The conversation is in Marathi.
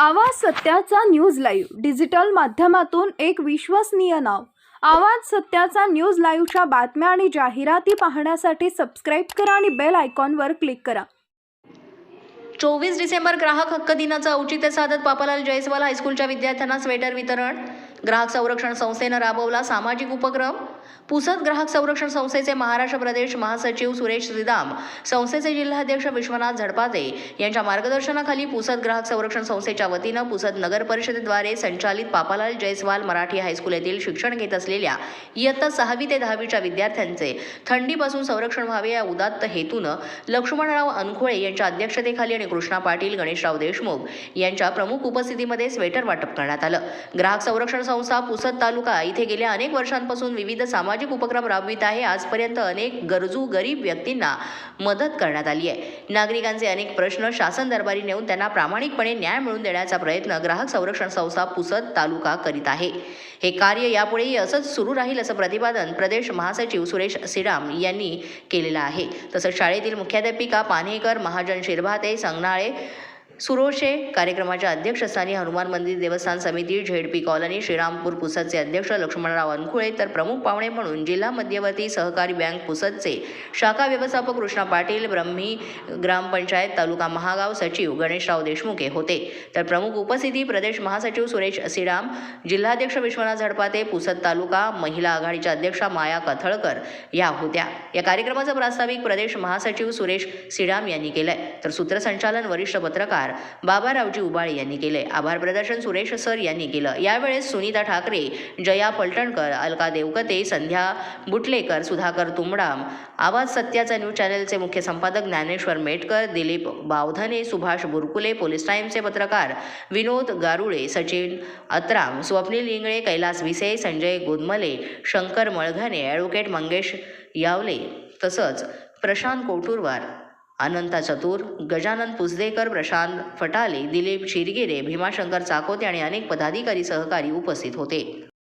आवाज सत्याचा न्यूज लाईव्ह. डिजिटल माध्यमातून एक विश्वसनीय नाव. आवाज सत्याचा न्यूज लाईव्हच्या बातम्या आणि जाहिराती पाहण्यासाठी सबस्क्राईब करा आणि बेल आयकॉनवर क्लिक करा. चोवीस डिसेंबर ग्राहक हक्क दिनाचं औचित्य साधत पापालाल जयस्वाल हायस्कूलच्या विद्यार्थ्यांना स्वेटर वितरण. ग्राहक संरक्षण संस्थेनं राबवला सामाजिक उपक्रम. पुसद ग्राहक संरक्षण संस्थेचे महाराष्ट्र प्रदेश महासचिव सुरेश श्रीदाम संस्थेचे जिल्हाध्यक्ष विश्वनाथ झडपाते यांच्या मार्गदर्शनाखाली पुसद ग्राहक संरक्षण संस्थेच्या वतीनं पुसद नगर परिषदेद्वारे संचालित पापालाल जयस्वाल मराठी हायस्कूल येथील शिक्षण घेत असलेल्या इयत्ता सहावी ते दहावीच्या विद्यार्थ्यांचे थंडीपासून संरक्षण व्हावे या उदात्त हेतूनं लक्ष्मणराव अनखोळे यांच्या अध्यक्षतेखाली आणि कृष्णा पाटील गणेशराव देशमुख यांच्या प्रमुख उपस्थितीमध्ये स्वेटर वाटप करण्यात आलं. ग्राहक संरक्षण संस्था पुसद तालुका इथे गेल्या अनेक वर्षांपासून विविध सामाजिक उपक्रम राबवित आहे. आजपर्यंत अनेक गरजू गरीब व्यक्तींना मदत करण्यात आली आहे. नागरिकांचे अनेक प्रश्न शासन दरबारी नेऊन त्यांना प्रामाणिकपणे न्याय मिळवून देण्याचा प्रयत्न ग्राहक संरक्षण संस्था पुसद तालुका करीत आहे. हे कार्य यापुढेही असंच सुरू राहील असं प्रतिपादन प्रदेश महासचिव सुरेश सिडाम यांनी केलेलं आहे. तसंच शाळेतील मुख्याध्यापिका पान्हेकर महाजन शिरभाते संगनाळे सुरोशे कार्यक्रमाच्या अध्यक्षस्थानी हनुमान मंदिर देवस्थान समिती झेडपी कॉलनी श्रीरामपूर पुसदचे अध्यक्ष लक्ष्मणराव अनखुळे तर प्रमुख पाहुणे म्हणून जिल्हा मध्यवर्ती सहकारी बँक पुसदचे शाखा व्यवस्थापक कृष्णा पाटील ब्रह्मी ग्रामपंचायत तालुका महागाव सचिव गणेशराव देशमुख हे होते. तर प्रमुख उपस्थिती प्रदेश महासचिव सुरेश असिराम जिल्हाध्यक्ष विश्वनाथ झडपाते पुसद तालुका महिला आघाडीच्या अध्यक्षा माया कथळकर या होत्या. या कार्यक्रमाचं प्रास्ताविक प्रदेश महासचिव सुरेश सिडाम यांनी केलंय. तर सूत्रसंचालन वरिष्ठ पत्रकार बाबारावजी उबाळे यांनी केले आभार प्रदर्शन सुरेश सर यांनी केलं. यावेळेस सुनीता ठाकरे जया पलटणकर अलका देवकते संध्या बुटलेकर सुधाकर तुमडाम आवाज सत्याचा न्यूज चॅनलचे मुख्य संपादक ज्ञानेश्वर मेटकर दिलीप बावधने सुभाष बुरकुले पोलीस टाईमचे पत्रकार विनोद गारुळे सचिन अत्राम स्वप्नील इंगळे कैलास विसे संजय गोदमले शंकर मळघने ॲडव्होकेट मंगेश यावले तसंच प्रशांत कोटुरवार अनंता चतुर गजानन पुसदेकर प्रशांत फटाले दिलीप शिरगिरे भीमाशंकर चाकोते आणि अनेक पदाधिकारी सहकारी उपस्थित होते.